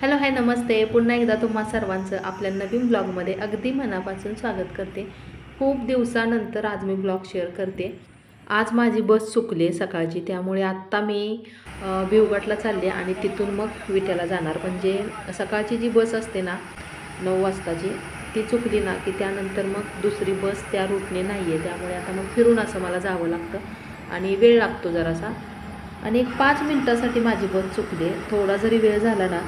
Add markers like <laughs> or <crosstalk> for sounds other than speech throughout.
Hello hi नमस्ते. पुन्हा एकदा तुम्हा सर्वांचं आपल्या नवीन ब्लॉगमध्ये अगदी मनापासून स्वागत करते. खूप दिवसानंतर आज मी ब्लॉग शेअर करते. आज माझी बस चुकली आहे सकाळची त्यामुळे आत्ता मी भिवगटला भिवघाटला चालले आणि तिथून मग विट्याला जाणार. म्हणजे सकाळची जी बस असते ना नऊ वाजताची ती चुकली ना की त्यानंतर मग दुसरी बस त्या रूटने नाही आहे त्यामुळे आता मग फिरून असं मला जावं लागतं आणि वेळ लागतो जरासा. आणि एक पाच मिनटासाठी माझी बस चुकली आहे. थोडा जरी वेळ झाला ना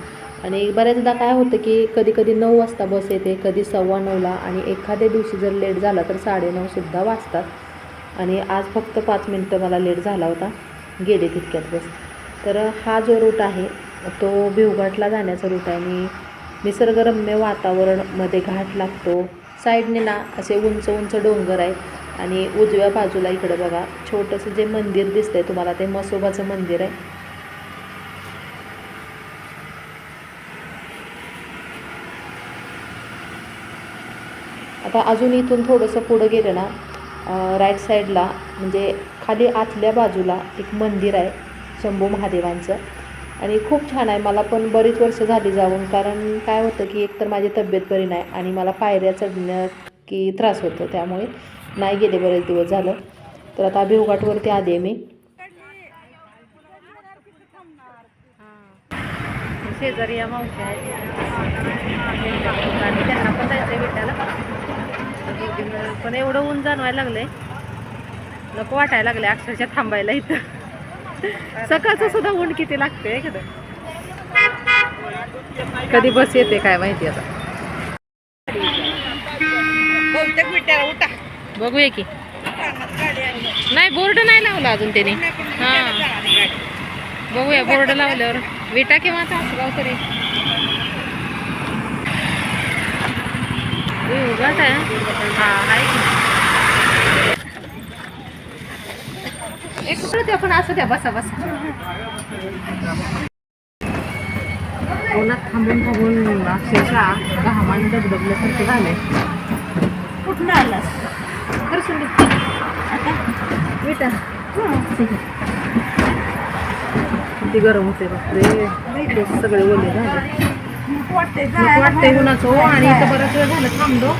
आणि बऱ्याचदा काय होतं की कधी कधी नऊ वाजता बस येते कधी सव्वा नऊला आणि एखाद्या दिवशी जर लेट झाला तर साडेनऊसुद्धा वाजतात. आणि आज फक्त पाच मिनटं मला लेट झाला होता गेले तितक्यात बस. तर हा जो रूट आहे तो भिवघाटला जाण्याचा रूट आहे. आणि निसर्गरम्य वातावरणमध्ये घाट लागतो. साईडने ना असे उंच उंच डोंगर आहेत. आणि उजव्या बाजूला इकडं बघा छोटंसं जे मंदिर दिसतं आहे तुम्हाला ते मसोबाचं मंदिर आहे. आता अजून इथून थोडंसं पुढं गेलं ना राईट साईडला म्हणजे खाली आतल्या बाजूला एक मंदिर आहे शंभू महादेवांचं. आणि खूप छान आहे मला पण बरीच वर्ष झाली जाऊन कारण काय होतं की एकतर माझी तब्येत बरी नाही आणि मला पायऱ्या चढण्या की त्रास होतो त्यामुळे नाही गेले बरेच दिवस झालं. तर आता भिवघाटवरती आले मी. शेजारी या मावशी आहेत. त्यांना पण जायचं आहे भेटायला. पण एवढं ऊन जाणवायला लागलंय. नको वाटायला लागले अक्षरशः थांबायला इथं. सकाळचं सुद्धा ऊन किती लागते कधी कधी बस येते काय माहिती आता. बघूया की. नाही बोर्ड नाही लावला अजून त्याने. हां. बघूया बोर्ड लावल्यावर. विटा किंवा तासगाव तरी उगाच आहे हा. एक ते पण असू द्या बसा बसा. उन्हात थांबून थांबून अक्षरशः घामाने दगदगल्यासारखं झालंय. कुठून आलास? खरं सुंदर आता? विटा किती गरम होते बापरे. डोकं सगळे ओले झाले. नको वाटतंय नको वाटतंय उन्हाचं हो आणि इथं बराच वेळ झालं थांबलो.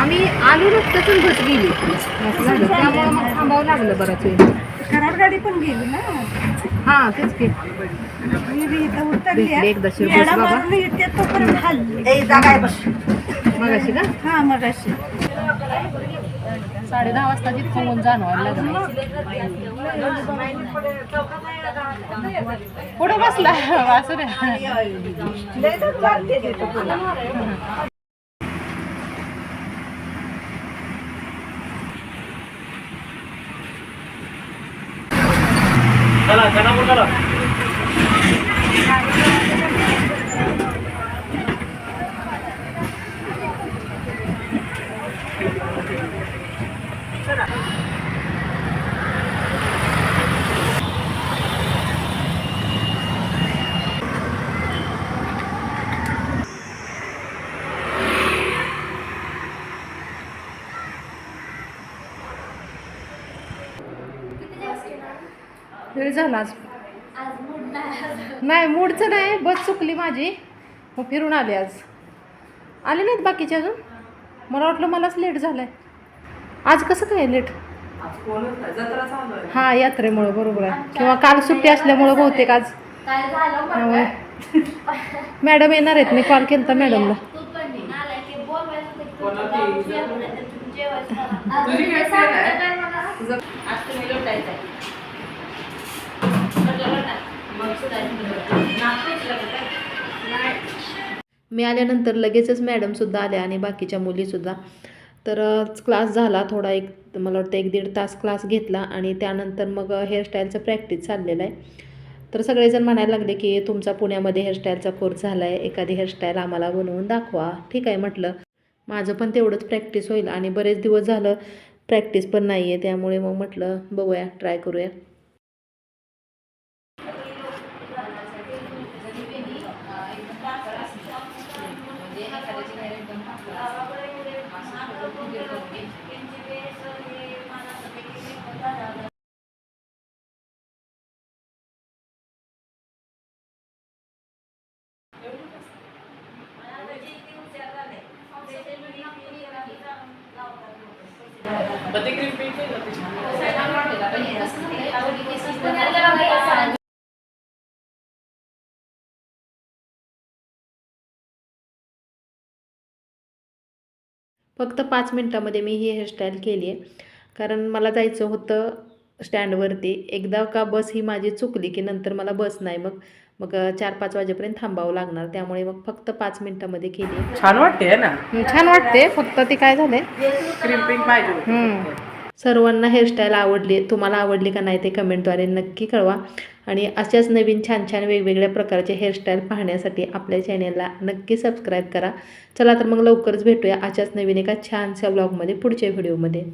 आम्ही आलो रस्त्यातून बस गेली. झालं त्यामुळे मग थांबावं लागलं बराच वेळ. खराब गाडी पण गेली ना? हां तेच की. मी बी इथं उतरली भेटली एकदा शिरबस येडा बाबा. मारून येते तोपर्यंत हल्ली. बस. मगाशी का? हा मग अशी साडे दहा वाजता तिथं होऊन जाणवायला लागलं कुठं बसला. वासू द्या चला चला चला. वेळ झाला आज. नाही मूडचं नाही बस चुकली माझी. मग फिरून आले आज. आले नाहीत बाकीचे अजून? मला वाटलं मलाच लेट झालंय. आज कसं काय लेट हा यात्रेमुळं बरोबर आहे. किंवा काल सुट्टी असल्यामुळं बहुतेक आज. झालं <laughs> मॅडम येणार आहेत मी कॉल केला मॅडमला. मी आल्यानंतर लगेचच मॅडमसुद्धा आल्या आणि बाकीच्या मुलीसुद्धा तर क्लास झाला थोडा एक मला वाटतं एक दीड तास क्लास घेतला आणि त्यानंतर मग हेअरस्टाईलचं प्रॅक्टिस चाललेलं आहे. तर सगळेजण म्हणायला लागले की तुमचा पुण्यामध्ये हेअरस्टाईलचा कोर्स झाला आहे एखादी हेअरस्टाईल आम्हाला बनवून दाखवा. ठीक आहे म्हटलं. माझं पण तेवढंच प्रॅक्टिस होईल आणि बरेच दिवस झालं प्रॅक्टिस पण नाही आहे त्यामुळे मग म्हटलं बघूया ट्राय करूया. But they could be फक्त पाच मिनटामध्ये मी ही हेअरस्टाईल केली आहे. कारण मला जायचं होतं स्टँडवरती एकदा का बस ही माझी चुकली की नंतर मला बस नाही. मग मग चार पाच वाजेपर्यंत थांबावं लागणार. त्यामुळे मग फक्त पाच मिनटामध्ये केली छान वाटते है ना? छान वाटते. फक्त ते काय झाले क्रिम्पिंग पाहिजे. सर्वांना हेअरस्टाईल आवडली तुम्हाला आवडली का नाही ते कमेंटद्वारे नक्की कळवा. आणि अशाच नवीन छान छान वेगवेगळ्या प्रकारचे हेअरस्टाईल पाहण्यासाठी आपल्या चॅनेलला नक्की सबस्क्राईब करा. चला तर मग लवकरच भेटूया अशाच नवीन एका छानशा ब्लॉगमध्ये पुढच्या व्हिडिओमध्ये